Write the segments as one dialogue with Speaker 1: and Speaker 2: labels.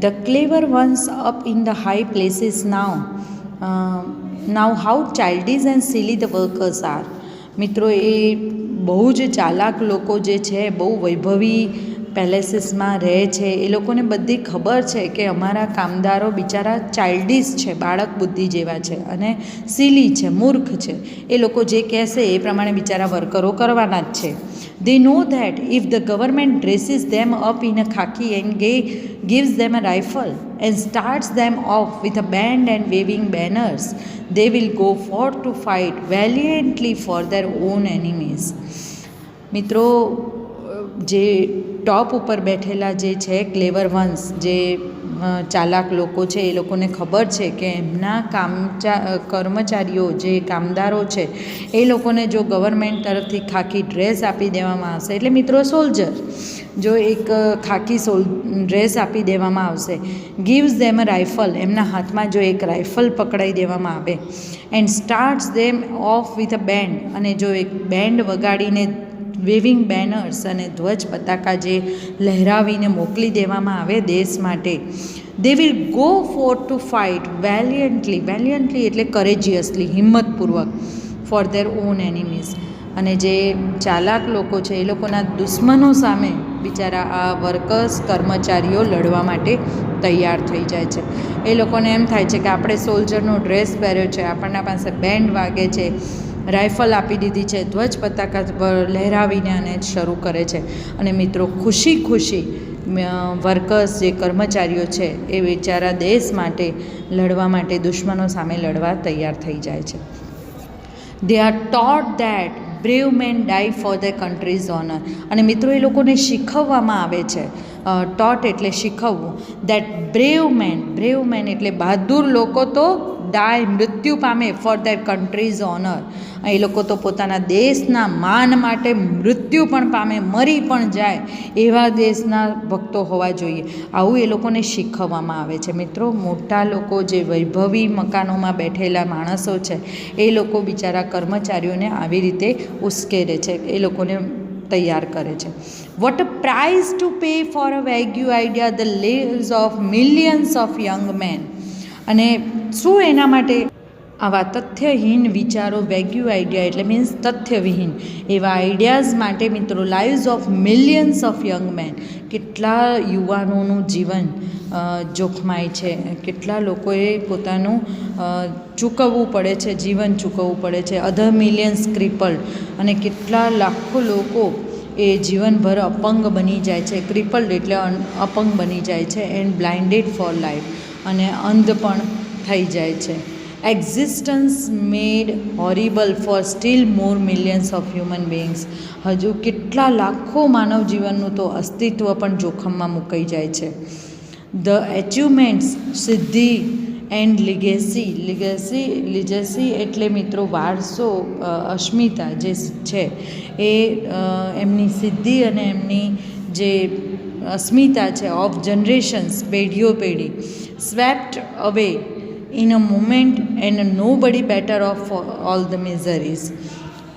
Speaker 1: Clever ones up in the high places now. Uh, now how childish and silly the workers are. મિત્રો એ બહુ જ ચાલાક લોકો જે છે બહુ વૈભવી પેલેસીસમાં રહે છે એ લોકોને બધી ખબર છે કે અમારા કામદારો બિચારા ચાઇલ્ડિશ છે બાળક બુદ્ધિ જેવા છે અને સિલી છે મૂર્ખ છે એ લોકો જે કહેશે એ પ્રમાણે બિચારા વર્કરો કરવાના જ છે they know that if the government dresses them up in a khaki and ga- gives them a rifle and starts them off with a band and waving banners, they will go forth to fight valiantly for their own enemies. મિત્રો જે ટોપ ઉપર બેઠેલા જે છે ક્લેવર once જે ચાલાક લોકો છે, એ લોકોને ખબર છે કે એમના કામચા કર્મચારીઓ જે કામદારો છે, એ લોકોને જો ગવર્મેન્ટ તરફથી ખાખી ડ્રેસ આપી દેવામાં આવશે. એટલે મિત્રો સોલ્જર, જો એક ખાખી સોલ, ડ્રેસ આપી દેવામાં આવશે, ગીવ્સ ધેમ રાઇફલ, એમના હાથમાં જો એક રાઇફલ પકડાઈ દેવામાં આવે, and starts them off with a band, અને જો એક બેન્ડ વગાડીને વેવિંગ બેનર્સ અને ધ્વજ પતાકા જે લહેરાવીને મોકલી દેવામાં આવે દેશ માટે. They will go for to fight valiantly valiantly એટલે કરેજિયસલી હિંમતપૂર્વક ફોર ધેર ઓન એનિમીઝ અને જે ચાલાક લોકો છે, એ લોકોના દુશ્મનો સામે બિચારા આ વર્કર્સ, કર્મચારીઓ લડવા માટે તૈયાર થઈ જાય છે. એ લોકોને એમ થાય છે કે આપણે સોલ્જરનો ડ્રેસ પહેર્યો છે, આપણના પાસે બેન્ડ વાગે છે રાઇફલ આપી દીધી છે, ધ્વજ પતાકા પર લહેરાવીને અને શરૂ કરે છે. અને મિત્રો, ખુશી ખુશી વર્કર્સ જે કર્મચારીઓ છે, એ બિચારા દેશ માટે, લડવા માટે દુશ્મનો સામે લડવા તૈયાર થઈ જાય છે. They are taught that brave men die for the country's honour અને મિત્રો, એ લોકોને શીખવવામાં આવે છે ટોટ એટલે શીખવવું that brave men brave men એટલે બહાદુર લોકો તો ડાય મૃત્યુ પામે ફોર ધેર કન્ટ્રીઝ ઓનર એ લોકો તો પોતાના દેશના માન માટે મૃત્યુ પણ પામે, મરી પણ જાય એવા દેશના ભક્તો હોવા જોઈએ. આવું એ લોકોને શીખવવામાં આવે છે. મિત્રો, મોટા લોકો જે વૈભવી મકાનોમાં બેઠેલા માણસો છે, એ લોકો બિચારા કર્મચારીઓને આવી રીતે ઉશ્કેરે છે, એ લોકોને તૈયાર કરે છે. What price to pay for a vague idea the lives of millions of young men અને શું એના માટે? આવા તથ્યહીન વિચારો વેગ્યુ આઈડિયા એટલે મીન્સ તથ્યવિહીન. એવા આઈડિયાઝ માટે મિત્રો lives of millions of young men કેટલા યુવાનોનું જીવન જોખમાય છે. કેટલા લોકોએ પોતાનું ચૂકવવું પડે છે, જીવન ચૂકવવું પડે છે. અધર મિલિયન્સ ક્રિપલ અને કેટલા લાખો લોકો એ જીવનભર અપંગ બની જાય છે. ક્રિપલ્ડ એટલે અપંગ બની જાય છે એન્ડ બ્લાઇન્ડેડ ફોર લાઈફ અને અંધ પણ થઈ જાય છે. Existence made horrible for still more millions of human beings હજુ કેટલા લાખો માનવ જીવનનું તો અસ્તિત્વ પણ જોખમમાં મુકાઈ જાય છે. ધ એચિવમેન્ટ્સ સિદ્ધિ એન્ડ લિગેસી લિગેસી લિજેસી એટલે મિત્રો વારસો અસ્મિતા જે છે, એ એમની સિદ્ધિ અને એમની જે અસ્મિતા છે ઓફ જનરેશન્સ પેઢીઓ પેઢી. Swept away in a moment and nobody better off all the miseries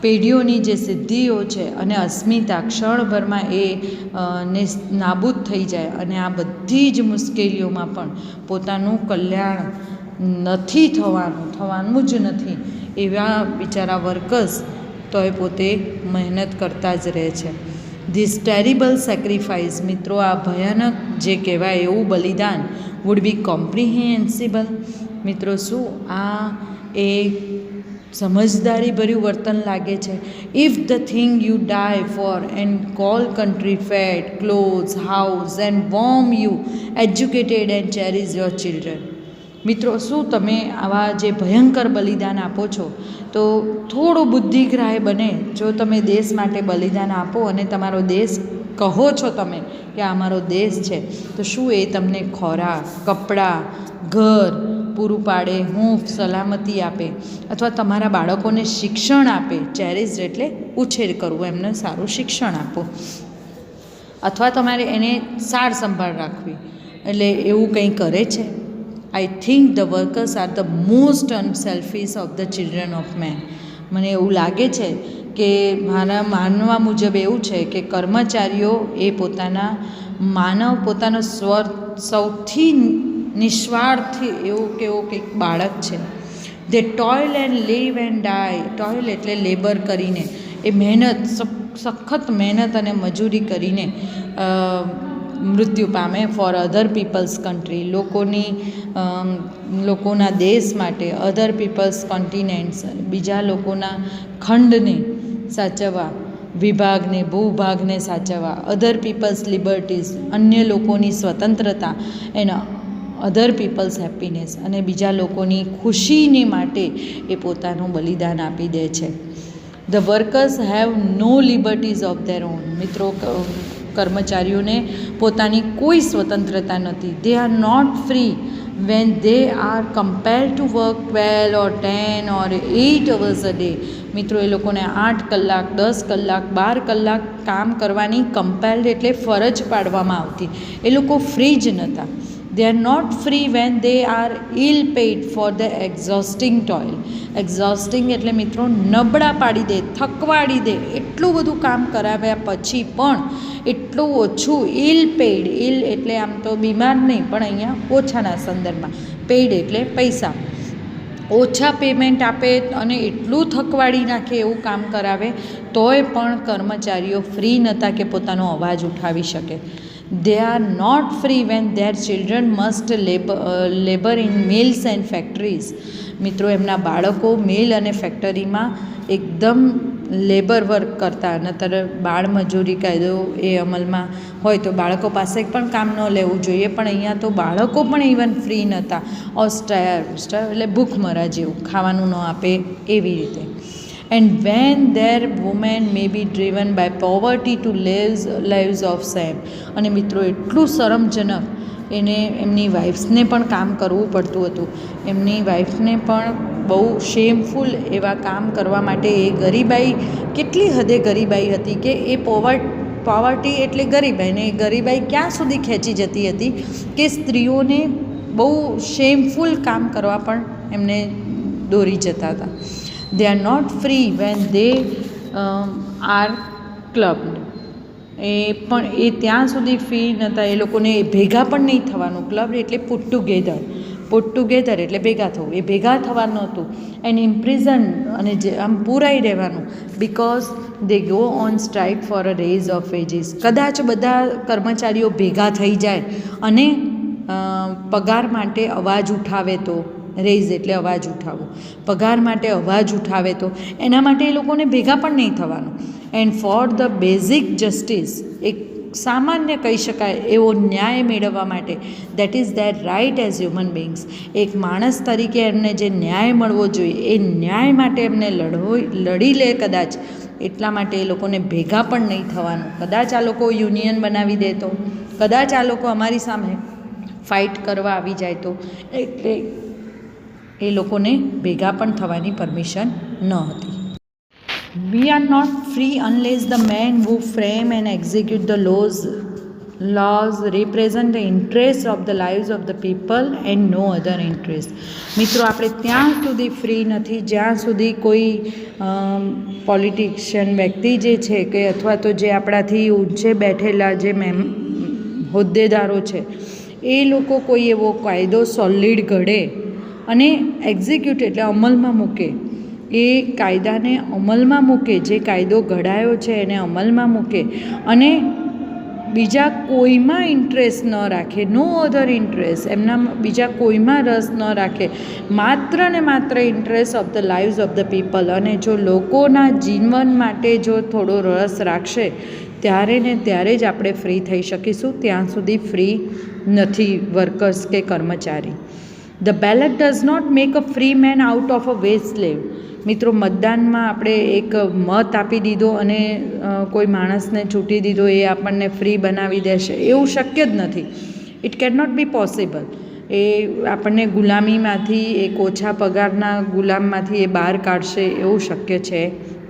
Speaker 1: પેઢીઓની જે સિદ્ધિઓ છે અને અસ્મિતા ક્ષણભરમાં એ ને નાબૂદ થઈ જાય અને આ બધી જ મુશ્કેલીઓમાં પણ પોતાનું કલ્યાણ નથી થવાનું થવાનું જ નથી એવા બિચારા વર્કર્સ તો એ પોતે મહેનત કરતા જ રહે છે. ધીસ ટેરિબલ સેક્રિફાઈસ મિત્રો, આ ભયાનક જે કહેવાય એવું બલિદાન વુડ બી કોમ્પ્રિહેન્સિબલ મિત્રો, શું આ એ સમજદારીભર્યું વર્તન લાગે છે? If the thing you die for and call country fed clothes house and warm you educated and cherish your children મિત્રો, શું તમે આવા જે ભયંકર બલિદાન આપો છો, તો થોડો બુદ્ધિગ્રાહ્ય બને જો તમે દેશ માટે બલિદાન આપો અને તમારો દેશ કહો છો તમે કે આ અમારો દેશ છે, તો શું એ તમને ખોરાક, કપડાં, ઘર પૂરું પાડે, હૂંફ, સલામતી આપે અથવા તમારા બાળકોને શિક્ષણ આપે ચેરિઝ એટલે ઉછેર કરવો, એમને સારું શિક્ષણ આપો? અથવા તમારે એને સાર સંભાળ રાખવી, એટલે એવું કંઈ કરે છે? I think the workers are the most unselfish of the children of men મને એવું લાગે છે કે મારા માનવા મુજબ એવું છે કે કર્મચારીઓ એ પોતાના માનવ પોતાનો સ્વર સૌથી નિસ્વાર્થ એવું કેવો કંઈક બાળક છે. They toil and live and die toil એટલે લેબર કરીને. એ મહેનત સખત મહેનત અને મજૂરી કરીને મૃત્યુ પામે ફોર અધર પીપલ્સ કન્ટ્રી લોકોની લોકોના દેશ માટે અધર પીપલ્સ કોન્ટિનેન્ટ્સ બીજા લોકોના ખંડને સાચવવા, વિભાગને, ભૂભાગને સાચવવા અધર પીપલ્સ લિબર્ટીઝ અન્ય લોકોની સ્વતંત્રતા એના અધર પીપલ્સ હેપીનેસ અને બીજા લોકોની ખુશીને માટે એ પોતાનું બલિદાન આપી દે છે. The workers have no liberties of their own મિત્રો કર્મચારીઓને પોતાની કોઈ સ્વતંત્રતા નથી. They are not free when they are compelled to work twelve or ten or eight hours a day મિત્રો, એ લોકોને આઠ કલાક, દસ કલાક, બાર કલાક કામ કરવાની કમ્પેલ્ડ એટલે ફરજ પાડવામાં આવતી. એ લોકો ફ્રી જ નહોતા they are not free when they are ill paid for the exhausting toil exhausting એટલે મિત્રો નબળા પાડી દે, થકવાડી દે, એટલું બધું કામ કરાવ્યા પછી પણ એટલું ઓછું ઇલ પેઈડ ઇલ એટલે આમ તો બીમાર નહીં, પણ અહીંયા ઓછાના સંદર્ભમાં પેઈડ એટલે પૈસા. ઓછા પેમેન્ટ આપે અને એટલું થકવાડી નાખે એવું કામ કરાવે, તોય પણ કર્મચારીઓ ફ્રી નહોતા કે પોતાનો અવાજ ઉઠાવી શકે. They are not free when their children must labour labour in mills and factories મિત્રો, એમના બાળકો મિલ અને ફેક્ટરીમાં એકદમ લેબર વર્ક કરતા. નતર બાળમજૂરી કાયદો એ અમલમાં હોય તો બાળકો પાસે પણ કામ ન લેવું જોઈએ. પણ અહીંયા તો બાળકો પણ ઇવન ફ્રી નહોતા ઓસ્ટાયર એટલે ભૂખમરા જેવું. ખાવાનું ન આપે એવી રીતે. And when their women may be driven by poverty to lives lives of shame અને મિત્રો, એટલું શરમજનક એને એમની વાઇફ્સને પણ કામ કરવું પડતું હતું. એમની વાઇફને પણ બહુ શેમફુલ એવા કામ કરવા માટે એ ગરીબાઈ કેટલી હદે ગરીબાઈ હતી કે એ પોવર્ટ પોવર્ટી એટલે ગરીબાઈ. ને એ ગરીબાઈ ક્યાં સુધી ખેંચી જતી હતી કે સ્ત્રીઓને બહુ શેમફુલ કામ કરવા પણ એમને દોરી જતા હતા. They are not free when they are clubbed એ પણ, એ ત્યાં સુધી ફ્રી નહોતા એ લોકોને ભેગા પણ નહીં થવાનું. ક્લબ એટલે પુટ ટુગેધર પુટ ટુગેધર એટલે ભેગા થવું. એ ભેગા થવાનું હતું એન્ડ ઇમ્પ્રિઝન અને જે, આમ પૂરાઈ રહેવાનું. Because they go on strike for a raise of wages કદાચ બધા કર્મચારીઓ ભેગા થઈ જાય અને પગાર માટે અવાજ ઉઠાવે તો. રેઝ એટલે અવાજ ઉઠાવવો પગાર માટે અવાજ ઉઠાવે તો. એના માટે એ લોકોને ભેગા પણ નહીં થવાનું. And for the basic justice એક સામાન્ય કહી શકાય એવો ન્યાય મેળવવા માટે that is that right as human beings એક માણસ તરીકે એમને જે ન્યાય મળવો જોઈએ, એ ન્યાય માટે એમને લડવો, લડી લે કદાચ. એટલા માટે એ લોકોને ભેગા પણ નહીં થવાનું. કદાચ આ લોકો યુનિયન બનાવી દે તો. કદાચ આ લોકો અમારી સામે ફાઇટ કરવા આવી જાય તો. એટલે એ લોકોને ભેગા પણ થવાની પરમિશન ન હતી. We are not free unless the men who frame and execute the laws laws represent the interest of the lives of the people and no other interest. મિત્રો, આપણે ત્યાં સુધી ફ્રી નથી. જ્યાં સુધી કોઈ પોલિટિશિયન વ્યક્તિ જે છે કે અથવા તો જે આપણાથી ઊંચે બેઠેલા જે મેમ, હોદ્દેદારો છે, એ લોકો કોઈ એવો કાયદો સોલિડ ઘડે અને એક્ઝિક્યુટ એટલે અમલમાં મૂકે. એ કાયદાને અમલમાં મૂકે, જે કાયદો ઘડાયો છે એને અમલમાં મૂકે. અને બીજા કોઈમાં ઇન્ટરેસ્ટ ન રાખે નો અધર ઇન્ટરેસ્ટ એમના બીજા કોઈમાં રસ ન રાખે. માત્ર ને માત્ર interest of the lives of the people અને જો લોકોના જીવન માટે જો થોડો રસ રાખશે, ત્યારે ને ત્યારે જ આપણે ફ્રી થઈ શકીશું. ત્યાં સુધી ફ્રી નથી વર્કર્સ કે કર્મચારી. The ballot does not make a free man out of a wage slave મિત્રો, મતદાનમાં આપણે એક મત આપી દીધો અને કોઈ માણસને છૂટી દીધો એ આપણને ફ્રી બનાવી દેશે. એવું શક્ય જ નથી. It can not be possible એ આપણને ગુલામીમાંથી એક ઓછા પગારના ગુલામમાંથી એ બહાર કાઢશે એવું શક્ય છે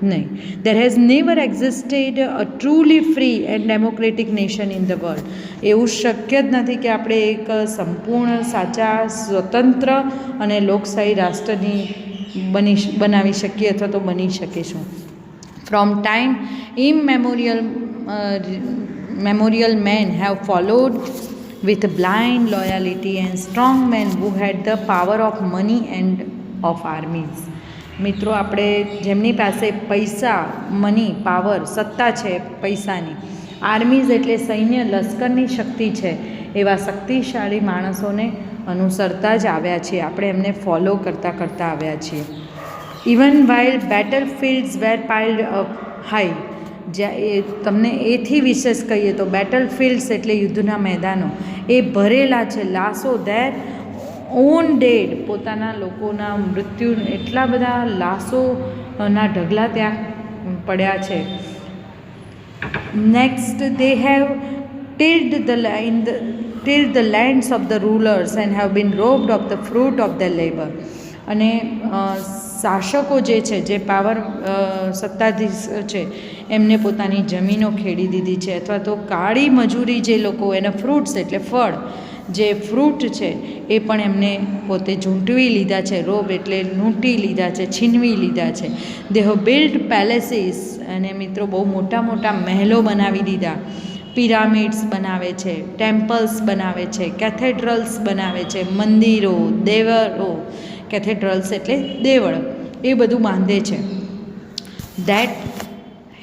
Speaker 1: નહીં. There has never existed a truly free and democratic nation in the world એવું શક્ય જ નથી કે આપણે એક સંપૂર્ણ, સાચા, સ્વતંત્ર અને લોકશાહી રાષ્ટ્રની બની બનાવી શકીએ અથવા તો બની શકીશું. From time immemorial memorial men have followed with blind loyalty and strong men who had the power of money and of armies. મિત્રો, આપણે જેમની પાસે પૈસા મની પાવર સત્તા છે, પૈસાની. આર્મીઝ એટલે સૈન્ય લશ્કરની શક્તિ છે. એવા શક્તિશાળી માણસોને અનુસરતા જ આવ્યા છીએ. આપણે એમને ફોલો કરતાં કરતાં આવ્યા છીએ. Even while battlefields were piled up high જ્યાં એ તમને એથી વિશેષ કહીએ તો બેટલ ફિલ્ડ્સ એટલે યુદ્ધના મેદાનો, એ ભરેલા છે, લાશો દેર ઓન ડેડ પોતાના લોકોના મૃત્યુ, એટલા બધા લાશોના ઢગલા ત્યાં પડ્યા છે. Next they have tilled the line the tilled the lands of the rulers and have been robbed of the fruit of the labour અને શાસકો જે છે, જે પાવર સત્તાધીશ છે, એમને પોતાની જમીનો ખેડી દીધી છે અથવા તો કાળી મજૂરી જે લોકો, એને ફ્રૂટ્સ એટલે ફળ, જે ફ્રૂટ છે, એ પણ એમને પોતે ઝૂંટવી લીધા છે, રોબ એટલે લૂંટી લીધા છે, છીનવી લીધા છે. દેહો બિલ્ડ પેલેસીસ અને મિત્રો બહુ મોટા મોટા મહેલો બનાવી દીધા. પિરામિડ્સ બનાવે છે ટેમ્પલ્સ બનાવે છે કેથેડ્રલ્સ બનાવે છે, મંદિરો દેવળો કેથેડ્રલ્સ એટલે દેવળ. એ બધું બાંધે છે. That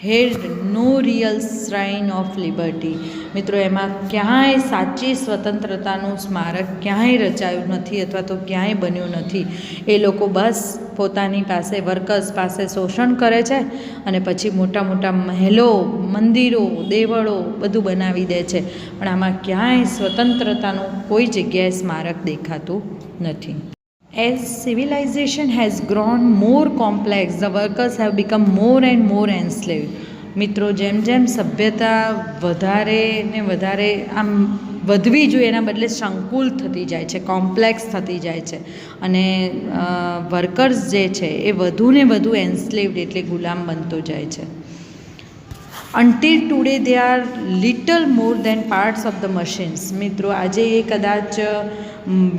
Speaker 1: had no real shrine of liberty મિત્રો, એમાં ક્યાંય સાચી સ્વતંત્રતાનું સ્મારક ક્યાંય રચાયું નથી અથવા તો ક્યાંય બન્યું નથી. એ લોકો બસ પોતાની પાસે વર્કર્સ પાસે શોષણ કરે છે અને પછી મોટા મોટા મહેલો, મંદિરો, દેવળો બધું બનાવી દે છે. પણ આમાં ક્યાંય સ્વતંત્રતાનું કોઈ જગ્યાએ સ્મારક દેખાતું નથી. As civilization has grown more complex, the workers have become more and more enslaved. મિત્રો જેમ જેમ સભ્યતા વધારે ને વધારે આમ વધવી જોઈએ એના બદલે સંકુલ થતી જાય છે કોમ્પ્લેક્સ થતી જાય છે. અને વર્કર્સ જે છે એ વધુ ને વધુ એન્સ્લેવ્ડ એટલે ગુલામ બનતો જાય છે. Until today they are little more than parts of the machines મિત્રો આજે એ કદાચ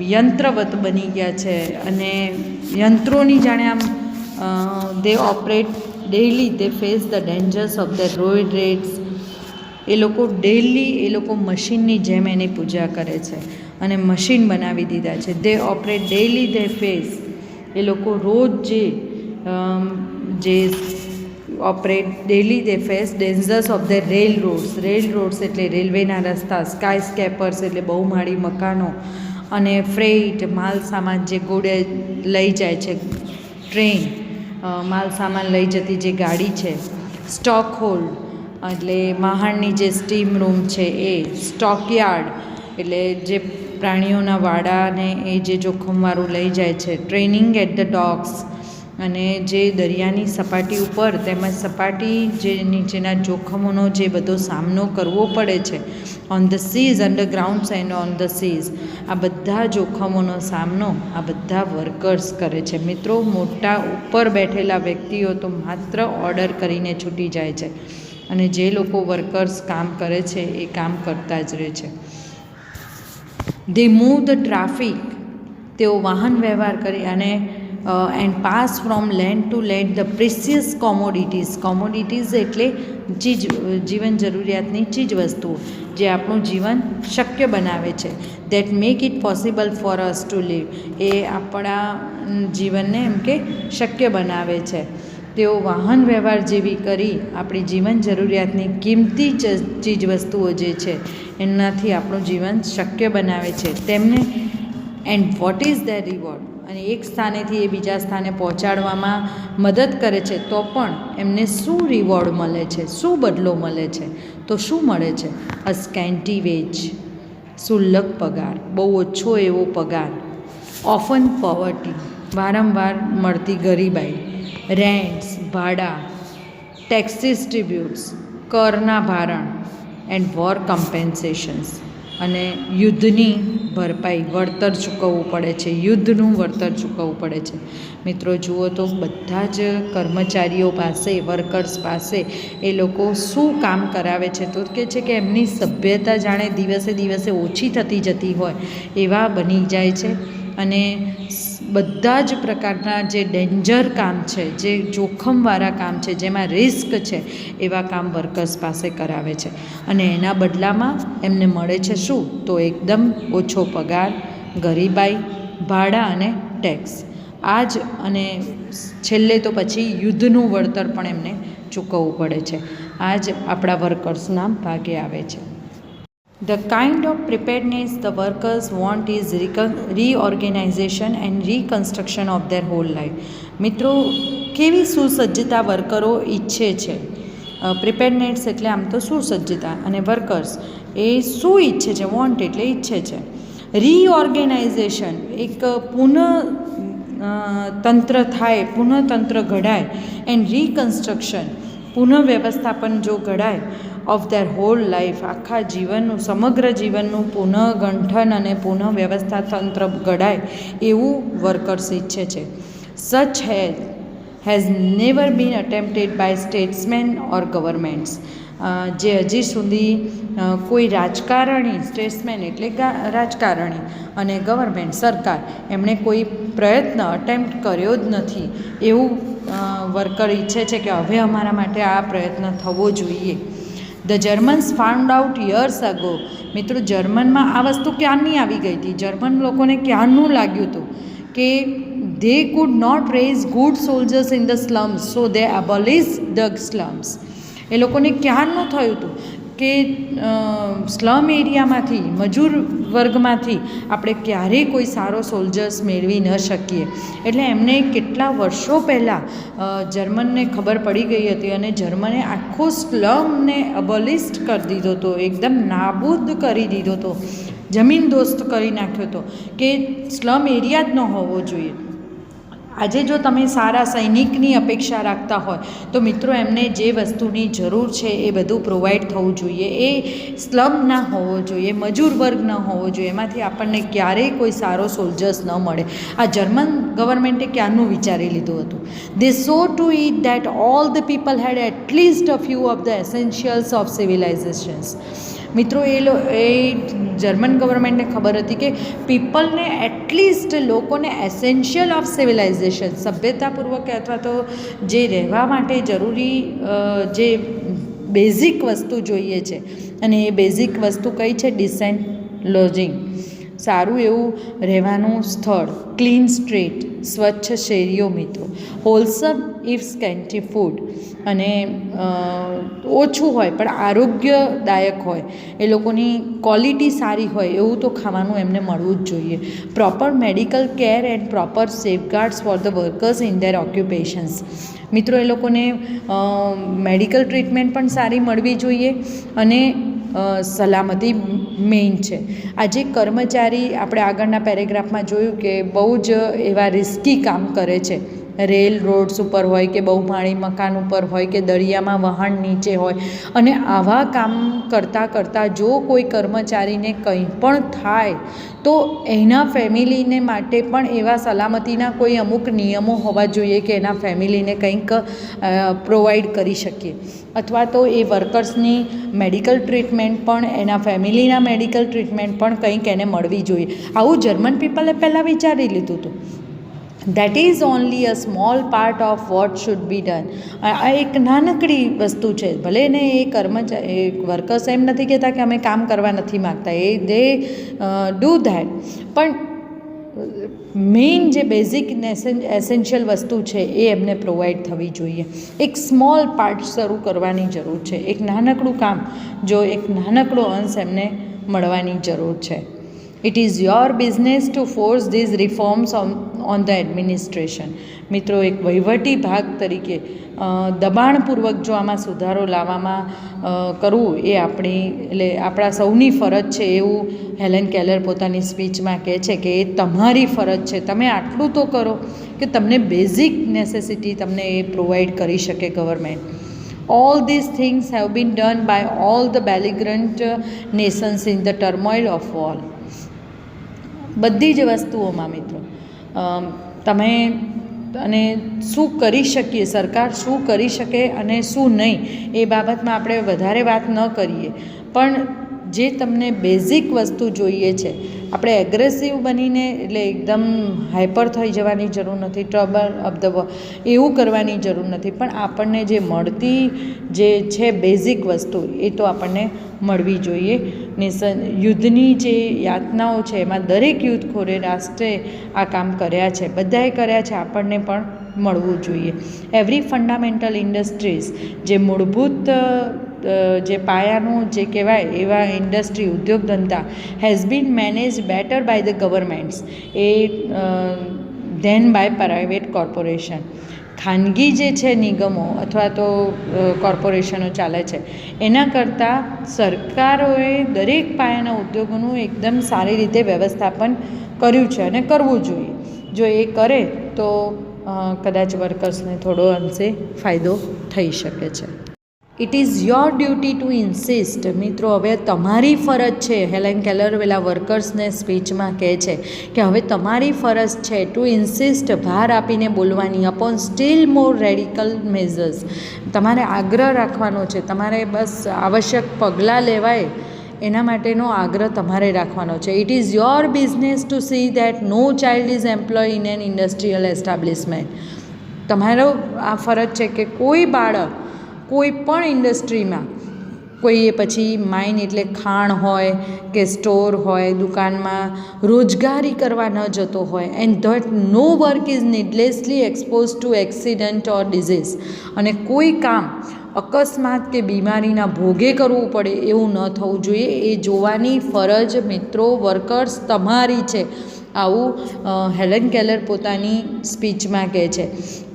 Speaker 1: યંત્રવત બની ગયા છે અને યંત્રોની જાણે આમ they operate daily they face the dangers of the railroads એ લોકો ડેલી એ લોકો મશીનની જેમ એની પૂજા કરે છે અને મશીન બનાવી દીધા છે. They operate daily they face એ લોકો રોજ જે જે operate daily they face dangers of the railroads railroads એટલે રેલવેના રસ્તા સ્કાય સ્કેપર્સ એટલે બહુમાળી મકાનો અને ફ્રેઇટ માલ સામાન જે ગોડે લઈ જાય છે, ટ્રેન માલ સામાન લઈ જતી જે ગાડી છે સ્ટોક હોલ્ડ એટલે મહાણની જે સ્ટીમ રૂમ છે એ, સ્ટોકયાર્ડ, એટલે જે પ્રાણીઓના વાડાને એ જે જોખમવાળું લઈ જાય છે, ટ્રેનિંગ એટ ધ ડોગ્સ અને જે દરિયાની સપાટી ઉપર તેમજ સપાટી જે નીચેના જોખમોનો જે બધો સામનો કરવો પડે છે on the seas underground and on the seas આ બધા જોખમોનો સામનો આ બધા વર્કર્સ કરે છે. મિત્રો, મોટા ઉપર બેઠેલા વ્યક્તિઓ તો માત્ર ઓર્ડર કરીને છૂટી જાય છે અને જે લોકો વર્કર્સ કામ કરે છે એ કામ કરતા જ રહે છે. ધી મૂવ ધ ટ્રાફિક તેઓ વાહન વ્યવહાર કરી અને and pass from land to land the precious commodities commodities એટલે ચીજ, જીવન જરૂરિયાતની ચીજ વસ્તુઓ જે આપણું જીવન શક્ય બનાવે છે. That make it possible for us to live એ આપણા જીવનને એમ કે શક્ય બનાવે છે. તેઓ વાહન વ્યવહાર જેવી કરી આપણી જીવન જરૂરિયાતની કિંમતી ચીજવસ્તુઓ ચીજ વસ્તુઓ જે છે, એનાથી આપણું જીવન શક્ય બનાવે છે. તેમને and what is the reward અને એક સ્થાનેથી એ બીજા સ્થાને પહોંચાડવામાં મદદ કરે છે, તો પણ એમને શું રિવોર્ડ મળે છે, શું બદલો મળે છે, તો શું મળે છે? અ સ્કેન્ટી વેજ સુલ્લક પગાર, બહુ ઓછો એવો પગાર ઓફન પોવર્ટી વારંવાર મળતી ગરીબાઈ રેન્ટ્સ ભાડા ટેક્સીસ ટ્રીબ્યુટ્સ કરના ભારણ એન્ડ વોર કમ્પેન્સેશન્સ અને યુદ્ધની ભરપાઈ વળતર ચૂકવવું પડે છે. યુદ્ધનું વળતર ચૂકવવું પડે છે. મિત્રો, જુઓ તો બધા જ કર્મચારીઓ પાસે વર્કર્સ પાસે એ લોકો શું કામ કરાવે છે? તો કે છે કે એમની સભ્યતા જાણે દિવસે દિવસે ઓછી થતી જતી હોય એવા બની જાય છે. અને બધા જ પ્રકારના જે ડેન્જર કામ છે, જે જોખમવાળા કામ છે, જેમાં રિસ્ક છે, એવા કામ વર્કર્સ પાસે કરાવે છે. અને એના બદલામાં એમને મળે છે શું? તો એકદમ ઓછો પગાર, ગરીબાઈ, ભાડા અને ટેક્સ આ જ અને છેલ્લે તો પછી યુદ્ધનું વળતર પણ એમને ચૂકવવું પડે છે. આ જ આપણા વર્કર્સના ભાગે આવે છે. The kind of preparedness the workers want is reorganization and reconstruction of their whole life. મિત્રો, કેવી સુસજ્જતા વર્કરો ઈચ્છે છે? પ્રિપેરનેસ એટલે આમ તો સુસજ્જતા અને વર્કર્સ એ શું ઈચ્છે છે? વોન્ટ એટલે ઈચ્છે છે. રીઓર્ગેનાઇઝેશન એક પુનઃ તંત્ર થાય પુનઃતંત્ર ઘડાય એન્ડ રીકન્સ્ટ્રક્શન પુનઃવ્યવસ્થાપન જો ઘડાય ઓફ ધેર હોલ લાઈફ આખા જીવનનું, સમગ્ર જીવનનું પુનઃગંઠન અને પુનઃ વ્યવસ્થા તંત્ર ઘડાય એવું વર્કર્સ ઈચ્છે છે. Such has has never been attempted by statesmen or governments જે હજી સુધી કોઈ રાજકારણી સ્ટેટ્સમેન એટલે રાજકારણી અને ગવર્મેન્ટ સરકાર, એમણે કોઈ પ્રયત્ન અટેમ્પ્ટ કર્યો જ નથી. એવું વર્કર ઈચ્છે છે કે હવે અમારા માટે આ પ્રયત્ન થવો જોઈએ. The Germans found out years ago મિત્રો જર્મનમાં આ વસ્તુ ક્યારની આવી ગઈ હતી? જર્મન લોકોને ક્યારનું લાગ્યું હતું? કે they could not raise good soldiers in the slums so they abolish the slums એ લોકોને ક્યારનું થયું હતું? કે સ્લમ એરિયામાંથી, મજૂર વર્ગમાંથી આપણે ક્યારેય કોઈ સારો સોલ્જર્સ મેળવી ન શકીએ. એટલે એમને કેટલા વર્ષો પહેલાં જર્મનને ખબર પડી ગઈ હતી અને જર્મને આખો સ્લમને અબલિસ્ટ કરી દીધો હતો, એકદમ નાબૂદ કરી દીધો હતો. જમીન દોસ્ત કરી નાખ્યો હતો કે સ્લમ એરિયા જ ન હોવો જોઈએ. આજે જો તમે સારા સૈનિકની અપેક્ષા રાખતા હોય, તો મિત્રો એમને જે વસ્તુની જરૂર છે એ બધું પ્રોવાઈડ થવું જોઈએ. એ સ્લમ ના હોવો જોઈએ, મજૂર વર્ગ ન હોવો જોઈએ. એમાંથી આપણને ક્યારેય કોઈ સારો સોલ્જર્સ ન મળે. આ જર્મન ગવર્મેન્ટે ક્યારનું વિચારી લીધું હતું? They saw to it that all the people had at least a few of the essentials of civilisations મિત્રો, એ લો, એ જર્મન ગવર્મેન્ટને ખબર હતી કે પીપલને એટલીસ્ટ લોકોને એસેન્શિયલ ઓફ સિવિલાઇઝેશન સભ્યતાપૂર્વક અથવા તો જે રહેવા માટે જરૂરી જે બેઝિક વસ્તુ જોઈએ છે. અને એ બેઝિક વસ્તુ કઈ છે? ડિસેન્ટ લોજિંગ સારું એવું રહેવાનું સ્થળ. ક્લીન સ્ટ્રીટ સ્વચ્છ શેરીઓ મિત્રો. હોલસમ ઇફ સ્કેન્ટી ફૂડ અને ઓછું હોય, પણ આરોગ્યદાયક હોય. એ લોકોની ક્વોલિટી સારી હોય, એવું તો ખાવાનું એમને મળવું જ જોઈએ. Proper medical care and proper safeguards for the workers in their occupations મિત્રો, એ લોકોને મેડિકલ ટ્રીટમેન્ટ પણ સારી મળવી જોઈએ. અને સલામતી મેઇન છે. આજે કર્મચારી આપણે આગળના પેરેગ્રાફમાં જોયું કે બહુ જ એવા રિસ્કી કામ કરે છે. રેલ રોડ્સ ઉપર હોય કે બહુમાળી મકાન ઉપર હોય કે દરિયામાં વહાણ નીચે હોય. અને આવા કામ કરતાં કરતાં જો કોઈ કર્મચારીને કંઈ પણ થાય, તો એના ફેમિલીને માટે પણ એવા સલામતીના કોઈ અમુક નિયમો હોવા જોઈએ કે એના ફેમિલીને કંઈક પ્રોવાઈડ કરી શકીએ. અથવા તો એ વર્કર્સની મેડિકલ ટ્રીટમેન્ટ પણ, એના ફેમિલીના મેડિકલ ટ્રીટમેન્ટ પણ કંઈક એને મળવી જોઈએ. આવું જર્મન પીપલે પહેલાં વિચારી લીધું હતું that is only a small part of what should be done આ એક નાનકડી વસ્તુ છે. ભલે ને એ કર્મચારી એ વર્કર્સ એમ નથી કહેતા કે અમે કામ કરવા નથી માગતા. એ દે ડૂ ધેટ પણ મેઇન જે બેઝિક એસેન્શિયલ વસ્તુ છે એ એમને પ્રોવાઈડ થવી જોઈએ. એક સ્મોલ પાર્ટ શરૂ કરવાની જરૂર છે. એક નાનકડું કામ, જો એક નાનકડો અંશ એમને મળવાની જરૂર છે. It is your business to force these reforms on on the administration મિત્રો, એક વહીવટી ભાગ તરીકે દબાણપૂર્વક જો આમાં સુધારો લાવવામાં કરવું એ આપણી, એટલે આપણા સૌની ફરજ છે એવું હેલેન કેલર પોતાની સ્પીચમાં કહે છે કે એ તમારી ફરજ છે. તમે આટલું તો કરો કે તમને બેઝિક નેસેસિટી તમને એ પ્રોવાઈડ કરી શકે government. All these things have been done by all the belligerent nations in the turmoil of war. બધી જ વસ્તુઓમાં મિત્રો. તમે અને શું કરી શકીએ, સરકાર શું કરી શકે અને શું નહીં, એ બાબતમાં આપણે વધારે વાત ન કરીએ. પણ જે તમને બેઝિક વસ્તુ જોઈએ છે, આપણે એગ્રેસિવ બનીને એટલે એકદમ હાઈપર થઈ જવાની જરૂર નથી ટ્રબલ ઓફ ધ એવું કરવાની જરૂર નથી. પણ આપણને જે મળતી જે છે બેઝિક વસ્તુ, એ તો આપણને મળવી જોઈએ. ને યુદ્ધની જે યાતનાઓ છે, એમાં દરેક યુદ્ધખોરે રાષ્ટ્રે આ કામ કર્યા છે. બધાએ કર્યા છે, આપણને પણ મળવું જોઈએ. એવરી ફંડામેન્ટલ ઇન્ડસ્ટ્રીઝ જે મૂળભૂત જે પાયાનું જે કહેવાય એવા ઇન્ડસ્ટ્રી, ઉદ્યોગ ધંધા has been manage better by the governments A than by private corporation. ખાનગી જે છે નિગમો અથવા તો કોર્પોરેશનો ચાલે છે, એના કરતાં સરકારોએ દરેક પાયાના ઉદ્યોગોનું એકદમ સારી રીતે વ્યવસ્થાપન કર્યું છે અને કરવું જોઈએ. જો એ કરે તો કદાચ વર્કર્સને થોડો અંશે ફાયદો થઈ શકે છે. It is your duty to insist મિત્રો, હવે તમારી ફરજ છે હેલેન કેલર પેલા વર્કર્સને સ્પીચમાં કહે છે કે હવે તમારી ફરજ છે ટુ ઇન્સિસ્ટ ભાર આપીને બોલવાની upon still more radical measures તમારે આગ્રહ રાખવાનો છે, તમારે બસ આવશ્યક પગલાં લેવાય, એના માટેનો આગ્રહ તમારે રાખવાનો છે. It is your business to see that no child is employ in an industrial establishment તમારો આ ફરજ છે કે કોઈ બાળક કોઈ પણ ઇન્ડસ્ટ્રીમાં કોઈ એ પછી માઇન એટલે ખાણ હોય કે સ્ટોર હોય, દુકાનમાં રોજગારી કરવા ન જતો હોય and that no work is needlessly expose to accident or disease અને કોઈ કામ અકસ્માત કે બીમારીના ભોગે કરવું પડે એવું ન થવું જોઈએ, એ જોવાની ફરજ મિત્રો વર્કર્સ તમારી છે. આવું હેલન કેલર પોતાની સ્પીચમાં કહે છે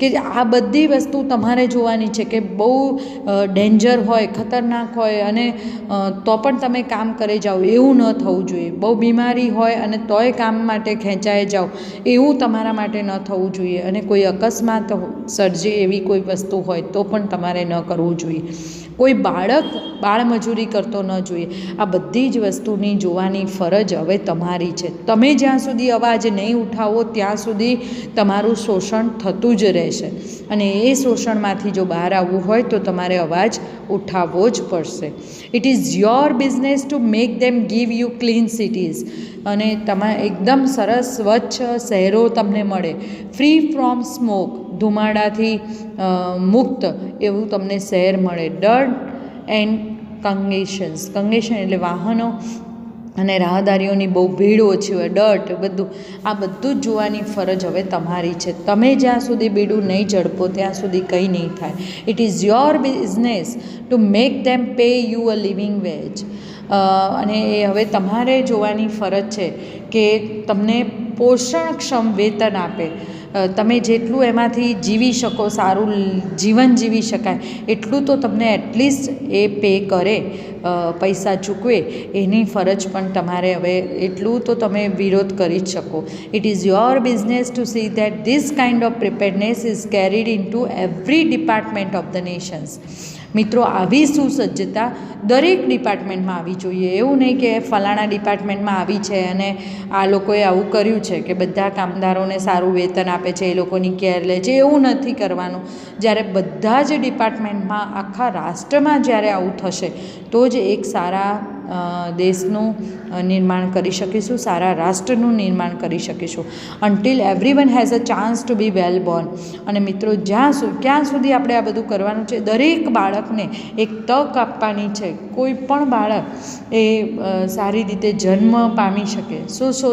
Speaker 1: કે આ બધી વસ્તુ તમારે જોવાની છે કે બહુ ડેન્જર હોય, ખતરનાક હોય અને તો પણ તમે કામ કરી જાઓ, એવું ન થવું જોઈએ. બહુ બીમારી હોય અને તોય કામ માટે ખેંચાઈ જાઓ, એવું તમારા માટે ન થવું જોઈએ. અને કોઈ અકસ્માત, સર્જે એવી કોઈ વસ્તુ હોય તો પણ તમારે ન કરવું જોઈએ. કોઈ બાળક બાળમજૂરી કરતો ન જોઈએ. આ બધી જ વસ્તુની જોવાની ફરજ હવે તમારી છે. તમે જ્યાં સુધી અવાજ નહીં ઉઠાવો ત્યાં સુધી તમારું શોષણ થતું જ રહેશે. અને એ શોષણમાંથી જો બહાર આવવું હોય તો તમારે અવાજ ઉઠાવવો જ પડશે. It is your business to make them give you clean cities અને તમા, એકદમ સરસ સ્વચ્છ શહેરો તમને મળે. ફ્રી ફ્રોમ સ્મોક ધુમાડાથી મુક્ત એવું તમને શહેર મળે. ડર્ટ એન્ડ કંગેશન્સ કંગેશન એટલે વાહનો અને રાહદારીઓની બહુ ભીડ ઓછી હોય. ડર્ટ બધું. આ બધું જ જોવાની ફરજ હવે તમારી છે. તમે જ્યાં સુધી બીડું નહીં ઝડપો, ત્યાં સુધી કંઈ નહીં થાય. It is your business to make them pay you a living wage અને એ હવે તમારે જોવાની ફરજ છે કે તમને પોષણક્ષમ વેતન આપે. તમે જેટલું એમાંથી જીવી શકો, સારું જીવન જીવી શકાય, એટલું તો તમને એટલીસ્ટ એ પે કરે પૈસા ચૂકવે. એની ફરજ પણ તમારે હવે એટલું તો તમે વિરોધ કરી જ શકો. It is your business to see that this kind of preparedness is carried in to every department of the nations મિત્રો, આવી સુસજ્જતા દરેક ડિપાર્ટમેન્ટમાં આવી જોઈએ. એવું નહીં કે ફલાણા ડિપાર્ટમેન્ટમાં આવી છે અને આ લોકોએ આવું કર્યું છે કે બધા કામદારોને સારું વેતન આપે છે, એ લોકોની કેર લે છે. એવું નથી કરવાનું. જ્યારે બધા જ ડિપાર્ટમેન્ટમાં આખા રાષ્ટ્રમાં જ્યારે આવું થશે, તો જ એક સારા દેશનું નિર્માણ કરી શકીશું, સારા રાષ્ટ્રનું નિર્માણ કરી શકીશું. Until every one has a chance to be well born અને મિત્રો, જ્યાં સુ, ક્યાં સુધી આપણે આ બધું કરવાનું છે, દરેક બાળકને એક તક આપવાની છે. કોઈ પણ બાળક એ સારી રીતે જન્મ પામી શકે. સુસો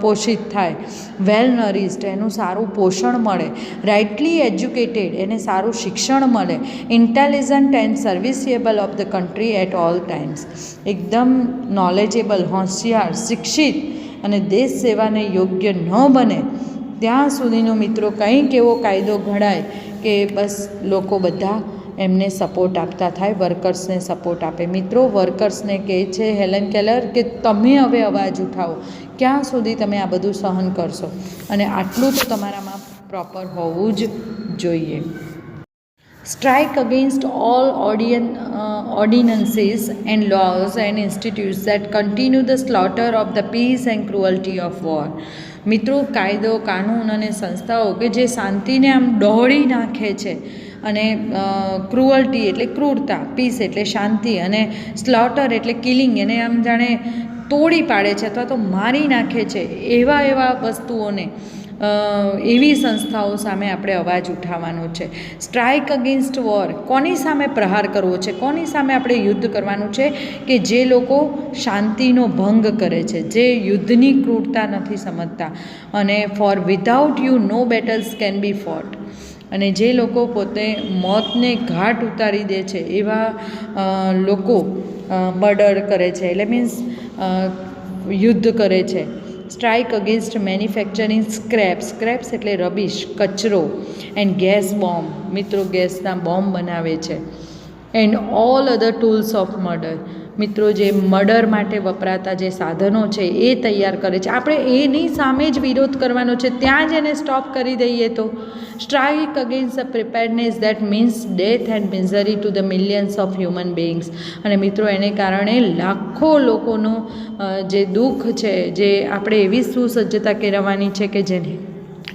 Speaker 1: પોષિત થાય. વેલ નરિસ્ડ એનું સારું પોષણ મળે. રાઇટલી એજ્યુકેટેડ એને સારું શિક્ષણ મળે. Intelligent and serviceable of the country at all times એકદમ નોલેજેબલ હોશિયાર, શિક્ષિત અને દેશ સેવાને યોગ્ય ન બને, ત્યાં સુધીનો મિત્રો કંઈક એવો કાયદો ઘડાય કે બસ લોકો બધા એમને સપોર્ટ આપતા થાય વર્કર્સને સપોર્ટ આપે. મિત્રો વર્કર્સને કહે છે હેલન કેલર કે તમે હવે અવાજ ઉઠાવો. ક્યાં સુધી તમે આ બધું સહન કરશો? અને આટલું તો તમારામાં પ્રોપર હોવું જ જોઈએ. Against all ordian, uh, ordinances and laws and institutes that continue the slaughter of the peace and cruelty of war મિત્રો કાયદો કાનૂન અને સંસ્થાઓ કે જે શાંતિને આમ દોહળી નાખે છે અને ક્રુઅલ્ટી એટલે ક્રૂરતા પીસ એટલે શાંતિ અને સ્લોટર એટલે કિલિંગ એને આમ જાણે તોડી પાડે છે અથવા તો મારી નાખે છે એવા એવા વસ્તુઓને એવી સંસ્થાઓ સામે આપણે અવાજ ઉઠાવવાનો છે. સ્ટ્રાઇક અગેન્સ્ટ વોર કોની સામે પ્રહાર કરવો છે? કોની સામે આપણે યુદ્ધ કરવાનું છે? કે જે લોકો શાંતિનો ભંગ કરે છે, જે યુદ્ધની ક્રૂરતા નથી સમજતા અને for without you no battles can be fought અને જે લોકો પોતે મોતને ઘાટ ઉતારી દે છે એવા લોકો મર્ડર કરે છે. એટલે મીન્સ યુદ્ધ કરે છે. Strike against manufacturing scrap scraps એટલે રબીશ કચરો એન્ડ ગેસ બોમ્બ મિત્રો, ગેસના બોમ્બ બનાવે છે. And all other tools of murder મિત્રો, જે મર્ડર માટે વપરાતા જે સાધનો છે, એ તૈયાર કરે છે. આપણે એની સામે જ વિરોધ કરવાનો છે. ત્યાં જ એને સ્ટોપ કરી દઈએ તો strike against the preparedness that means death and misery to the millions of human beings અને મિત્રો, એને કારણે લાખો લોકોનું જે દુઃખ છે, જે આપણે એવી સુસજ્જતા કેળવવાની છે કે જેને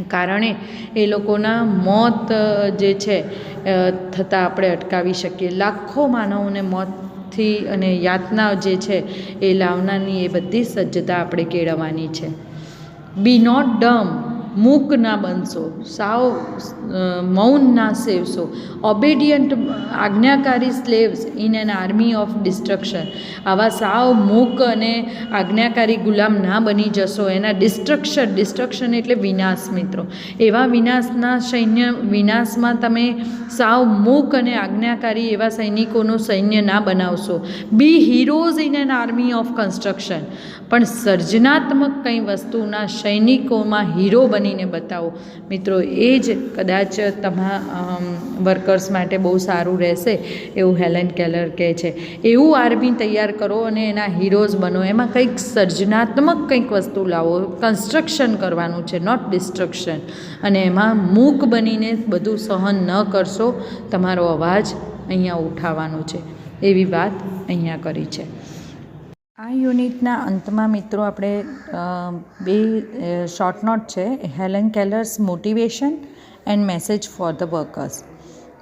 Speaker 1: કારણે એ લોકોના મોત જે છે થતાં આપણે અટકાવી શકીએ. લાખો માનવોને મોતથી અને યાતના જે છે એ લાવનારની એ બધી સજ્જતા આપણે કેળવવાની છે. બી નોટ ડમ મૂક ના બનશો, સાવ મૌન ના સેવશો obedient આજ્ઞાકારી slaves in an army of destruction આવા સાવ મૂક અને આજ્ઞાકારી ગુલામ ના બની જશો. એના ડિસ્ટ્રક્શન ડિસ્ટ્રક્શન એટલે વિનાશ, મિત્રો. એવા વિનાશના સૈન્ય, વિનાશમાં તમે સાવ મૂક અને આજ્ઞાકારી એવા સૈનિકોનું સૈન્ય ના બનાવશો. Be heroes in an army of construction પણ સર્જનાત્મક કંઈ વસ્તુના સૈનિકોમાં હીરો બનીને બતાવો. મિત્રો, એ જ કદાચ તમા વર્કર્સ માટે બહુ સારું રહેશે એવું હેલેન કેલર કહે છે. એવું આર્મી તૈયાર કરો અને એના હીરોઝ બનો. એમાં કંઈક સર્જનાત્મક કંઈક વસ્તુ લાવો. કન્સ્ટ્રક્શન કરવાનું છે નોટ ડિસ્ટ્રક્શન અને એમાં મૂક બનીને બધું સહન ન કરશો, તમારો અવાજ અહીંયા ઉઠાવવાનો છે. એવી વાત અહીંયા કરી છે. આ યુનિટના અંતમાં મિત્રો આપણે બે શોર્ટ નોટ છે. Helen Keller's motivation and message for the workers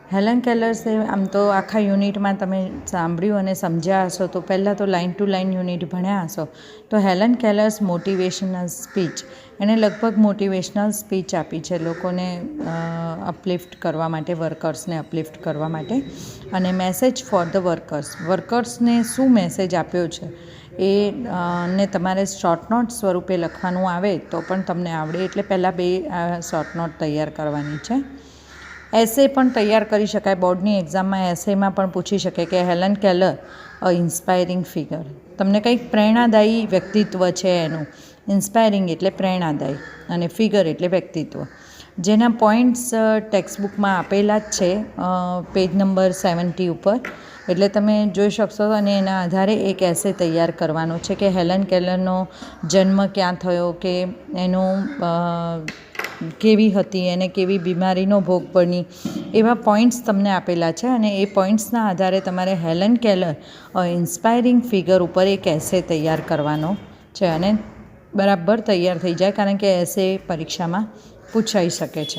Speaker 1: Helen કેલર્સે આમ તો આખા યુનિટમાં તમે સાંભળ્યું અને સમજ્યા હશો, તો પહેલાં તો લાઇન ટુ લાઇન યુનિટ ભણ્યા હશો. તો હેલન કેલર્સ મોટિવેશનલ સ્પીચ એણે લગભગ મોટિવેશનલ સ્પીચ આપી છે લોકોને અપલિફ્ટ કરવા માટે વર્કર્સને અપલિફ્ટ કરવા માટે. અને મેસેજ ફોર ધ વર્કર્સ વર્કર્સને શું મેસેજ આપ્યો છે? એ ને તમારે શોર્ટ નોટ સ્વરૂપે લખવાનું આવે તો પણ તમને આવડે. એટલે પહેલાં બે શોર્ટ નોટ તૈયાર કરવાની છે. એસે પણ તૈયાર કરી શકાય. બોર્ડની એક્ઝામમાં એસેમાં પણ પૂછી શકે કે Helen Keller a inspiring figure તમને કંઈક પ્રેરણાદાયી વ્યક્તિત્વ છે એનું. ઇન્સ્પાયરિંગ એટલે પ્રેરણાદાયી અને ફિગર એટલે વ્યક્તિત્વ. જેના પોઈન્ટ્સ ટેક્સ્ટ બુકમાં આપેલા જ છે પેજ નંબર સેવન્ટી ઉપર. એટલે તમે જોઈ શકશો અને એના આધારે એક એસે તૈયાર કરવાનો છે કે હેલન કેલરનો જન્મ ક્યાં થયો કે એનું કેવી હતી એને કેવી બીમારીનો ભોગ બની, એવા પોઈન્ટ્સ તમને આપેલા છે અને એ પોઈન્ટ્સના આધારે તમારે હેલન કેલર ઇન્સ્પાયરિંગ ફિગર ઉપર એક એસે તૈયાર કરવાનો છે અને બરાબર તૈયાર થઈ જાય કારણ કે એસે પરીક્ષામાં પૂછાઈ શકે છે.